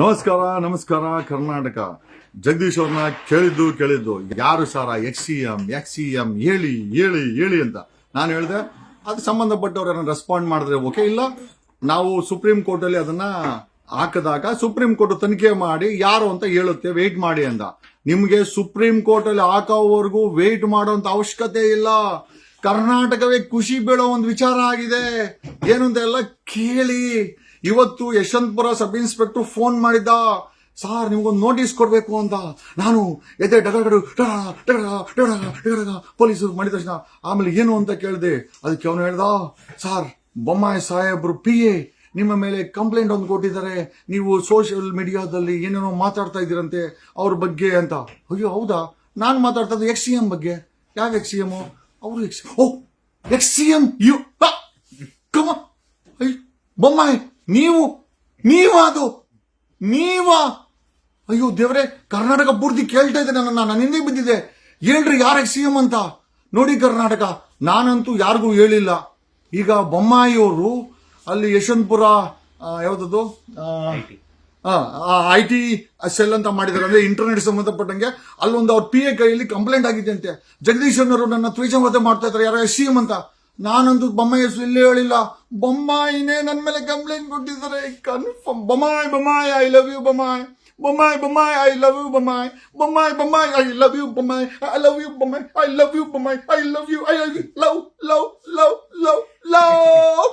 ನಮಸ್ಕಾರ ನಮಸ್ಕಾರ, ಕರ್ನಾಟಕ. ಜಗದೀಶ್ ಅವ್ರನ್ನ ಕೇಳಿದ್ದು ಕೇಳಿದ್ದು, ಯಾರು sir X C M X C M ಹೇಳಿ ಹೇಳಿ ಹೇಳಿ ಅಂತ. ನಾನು ಹೇಳಿದೆ, ಅದು ಸಂಬಂಧಪಟ್ಟವ್ರು ಯಾರನ್ನ ರೆಸ್ಪಾಂಡ್ ಮಾಡಿದ್ರೆ ಓಕೆ ಇಲ್ಲ, ನಾವು ಸುಪ್ರೀಂ ಕೋರ್ಟ್ ಅಲ್ಲಿ ಅದನ್ನ ಹಾಕಿದಾಗ ಸುಪ್ರೀಂ ಕೋರ್ಟ್ ತನಿಖೆ ಮಾಡಿ ಯಾರು ಅಂತ ಹೇಳುತ್ತೆ ವೆಯ್ಟ್ ಮಾಡಿ ಅಂತ. ನಿಮಗೆ ಸುಪ್ರೀಂ ಕೋರ್ಟ್ ಅಲ್ಲಿ ಹಾಕೋವರೆಗೂ ವೆಯ್ಟ್ ಮಾಡುವಂತ ಅವಶ್ಯಕತೆ ಇಲ್ಲ. ಕರ್ನಾಟಕವೇ ಖುಷಿ ಬೀಳೋ ಒಂದು ವಿಚಾರ ಆಗಿದೆ. ಏನು ಎಲ್ಲ ಕೇಳಿ. ಇವತ್ತು ಯಶವಂತಪುರ ಸಬ್ ಇನ್ಸ್ಪೆಕ್ಟರ್ ಫೋನ್ ಮಾಡಿದ್ದ. ಸಾರ್, ನಿಮ್ಗೊಂದು ನೋಟಿಸ್ ಕೊಡ್ಬೇಕು ಅಂತ ನಾನು ಎದೆ ಡಗಡಗಡು ಡಗ ಡಗ ಡಗ ಡಗ ಪೊಲೀಸರು ಮಾಡಿದ ತಕ್ಷಣ ಆಮೇಲೆ ಏನು ಅಂತ ಕೇಳಿದೆ. ಅದಕ್ಕೆ ಅವನು ಹೇಳ್ದ, ಸಾರ್, ಬೊಮ್ಮಾಯಿ ಸಾಹೇಬ್ರು ಪಿ ಎ ನಿಮ್ಮ ಮೇಲೆ ಕಂಪ್ಲೇಂಟ್ ಒಂದು ಕೊಟ್ಟಿದ್ದಾರೆ. ನೀವು ಸೋಷಿಯಲ್ ಮೀಡಿಯಾದಲ್ಲಿ ಏನೇನೋ ಮಾತಾಡ್ತಾ ಇದ್ದೀರಂತೆ ಅವ್ರ ಬಗ್ಗೆ ಅಂತ. ಅಯ್ಯೋ, ಹೌದಾ? ನಾನು ಮಾತಾಡ್ತಾ ಇದ್ದೆ ಎಕ್ಸ್ ಸಿ ಎಂ ಬಗ್ಗೆ. ಯಾವ ಎಕ್ಸ್ ಸಿ ಎಂ ಅವರು X O, X C M you ಕಮ ಅಯ್ಯೋ ಬೊಮ್ಮಾಯಿ ನೀವು ನೀವಾ ಅದು ನೀವ? ಅಯ್ಯೋ ದೇವರೇ ಕರ್ನಾಟಕ ಪೂರ್ತಿ ಕೇಳ್ತಾ ಇದ್ದೆ ನನ್ನ ನಾನು ಹಿಂದೆ ಬಿದ್ದಿದೆ. ಹೇಳ್ರಿ ಯಾರಿಗೆ ಸಿ ಎಂ ಅಂತ? ನೋಡಿ ಕರ್ನಾಟಕ ನಾನಂತೂ ಯಾರಿಗೂ ಹೇಳಿಲ್ಲ. ಈಗ ಬೊಮ್ಮಾಯಿಯವರು ಅಲ್ಲಿ ಯಶವಂತಪುರ ಆ, ಯಾವ್ದದು? ಐ ಟಿ ಸೆಲ್ ಅಂತ ಮಾಡಿದ್ದಾರೆ. ಅಂದ್ರೆ ಇಂಟರ್ನೆಟ್ ಸಂಬಂಧಪಟ್ಟಂಗೆ ಅಲ್ಲೊಂದು ಅವ್ರ ಪಿ ಎ ಕೈಯಲ್ಲಿ ಕಂಪ್ಲೇಂಟ್ ಆಗಿದೆ ಅಂತೆ ಜಗದೀಶ್ ಅವರು ನನ್ನ ತ್ರಿಜಮತೆ ಮಾಡ್ತಾ ಇದ್ದಾರೆ. ಯಾರೋ ಸಿ ಎಂ ಅಂತ? ನಾನಂತೂ ಬೊಮ್ಮಾಯಿ ಹೆಸರು ಇಲ್ಲೇ ಹೇಳಿಲ್ಲ. ಬೊಮ್ಮಾಯಿನೇ ನನ್ನ ಮೇಲೆ ಕಂಪ್ಲೇಂಟ್ ಕೊಟ್ಟಿದ್ದಾರೆ. Confirm Bommai Bommai I love you Bommai. Bommai Bommai I love you Bommai. Bommai Bommai I love you Bommai. I love you Bommai. I love you Bommai. I love you I love you love love love love love